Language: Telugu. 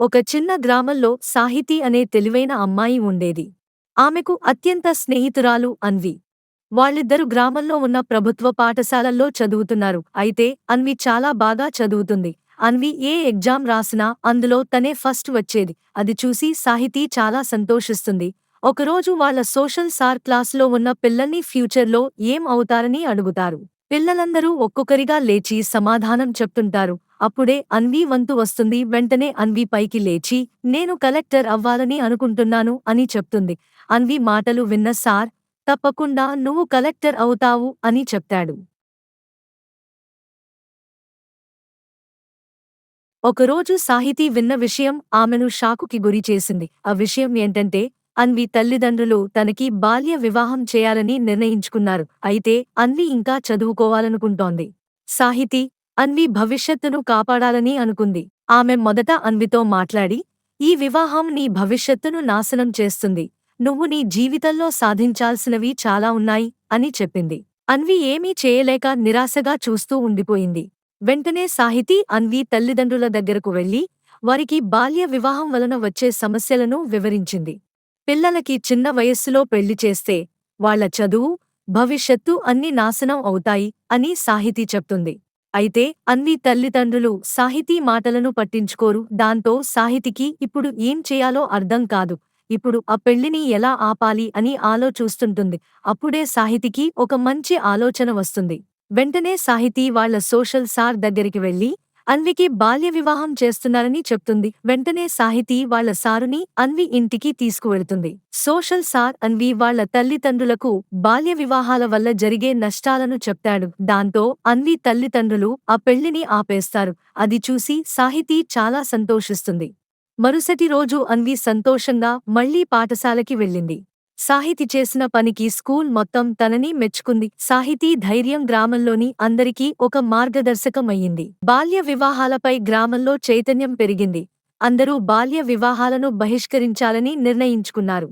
ఒక చిన్న గ్రామంలో సాహితీ అనే తెలివైన అమ్మాయి ఉండేది. ఆమెకు అత్యంత స్నేహితురాలు అన్వి. వాళ్ళిద్దరు గ్రామంలో ఉన్న ప్రభుత్వ పాఠశాలల్లో చదువుతున్నారు. అయితే అన్వి చాలా బాగా చదువుతుంది. అన్వి ఏ ఎగ్జామ్ రాసినా అందులో తనే ఫస్ట్ వచ్చేది. అది చూసి సాహితీ చాలా సంతోషిస్తుంది. ఒకరోజు వాళ్ళ సోషల్ సార్ క్లాసులో ఉన్న పిల్లల్ని ఫ్యూచర్లో ఏం అవుతారని అడుగుతారు. పిల్లలందరూ ఒక్కొక్కరిగా లేచి సమాధానం చెప్తుంటారు. అప్పుడే అన్వీ వంతు వస్తుంది. వెంటనే అన్వీ పైకి లేచి నేను కలెక్టర్ అవ్వాలని అనుకుంటున్నాను అని చెప్తుంది. అన్వీ మాటలు విన్న సార్ తప్పకుండా నువ్వు కలెక్టర్ అవుతావు అని చెప్తాడు. ఒకరోజు సాహితీ విన్న విషయం ఆమెను షాకుకి గురి చేసింది. ఆ విషయం ఏంటంటే అన్వి తల్లిదండ్రులు తనకి బాల్య వివాహం చేయాలని నిర్ణయించుకున్నారు. అయితే అన్వి ఇంకా చదువుకోవాలనుకుంటోంది. సాహితీ అన్వి భవిష్యత్తును కాపాడాలని అనుకుంది. ఆమె మొదట అన్వితో మాట్లాడి ఈ వివాహం నీ భవిష్యత్తును నాశనం చేస్తుంది. నువ్వు నీ జీవితంలో సాధించాల్సినవి చాలా ఉన్నాయి అని చెప్పింది. అన్వి ఏమీ చేయలేక నిరాశగా చూస్తూ ఉండిపోయింది. వెంటనే సాహితీ అన్వి తల్లిదండ్రుల దగ్గరకు వెళ్ళి వారికి బాల్య వివాహం వలన వచ్చే సమస్యలను వివరించింది. పిల్లలకి చిన్న వయస్సులో పెళ్ళి చేస్తే వాళ్ళ చదువు భవిష్యత్తు అన్ని నాశనం అవుతాయి అని సాహితీ చెప్తుంది. అయితే అన్ని తల్లిదండ్రులు సాహితీ మాటలను పట్టించుకోరు. దాంతో సాహితికి ఇప్పుడు ఏం చేయాలో అర్థం కాదు. ఇప్పుడు ఆ పెళ్ళిని ఎలా ఆపాలి అని ఆలోచూస్తుంటుంది. అప్పుడే సాహితికి ఒక మంచి ఆలోచన వస్తుంది. వెంటనే సాహితీ వాళ్ళ సోషల్ సార్ దగ్గరికి వెళ్ళి అన్వికి బాల్య వివాహం చేస్తున్నారని చెప్తుంది. వెంటనే సాహితీ వాళ్ళ సారుని అన్వి ఇంటికి తీసుకువెడుతుంది సోషల్ సార్ అన్వి వాళ్ళ తల్లిదండ్రులకు బాల్య వివాహాల వల్ల జరిగే నష్టాలను చెప్తాడు. దాంతో అన్వి తల్లిదండ్రులు ఆ పెళ్ళిని ఆపేస్తారు. అది చూసి సాహితీ చాలా సంతోషిస్తుంది. మరుసటి రోజు అన్వి సంతోషంగా మళ్ళీ పాఠశాలకి వెళ్ళింది. సాహితి చేసిన పనికి స్కూల్ మొత్తం తనని మెచ్చుకుంది. సాహితీ ధైర్యం గ్రామంలోని అందరికీ ఒక మార్గదర్శకమయ్యింది. బాల్య వివాహాలపై గ్రామంలో చైతన్యం పెరిగింది. అందరూ బాల్య వివాహాలను బహిష్కరించాలని నిర్ణయించుకున్నారు.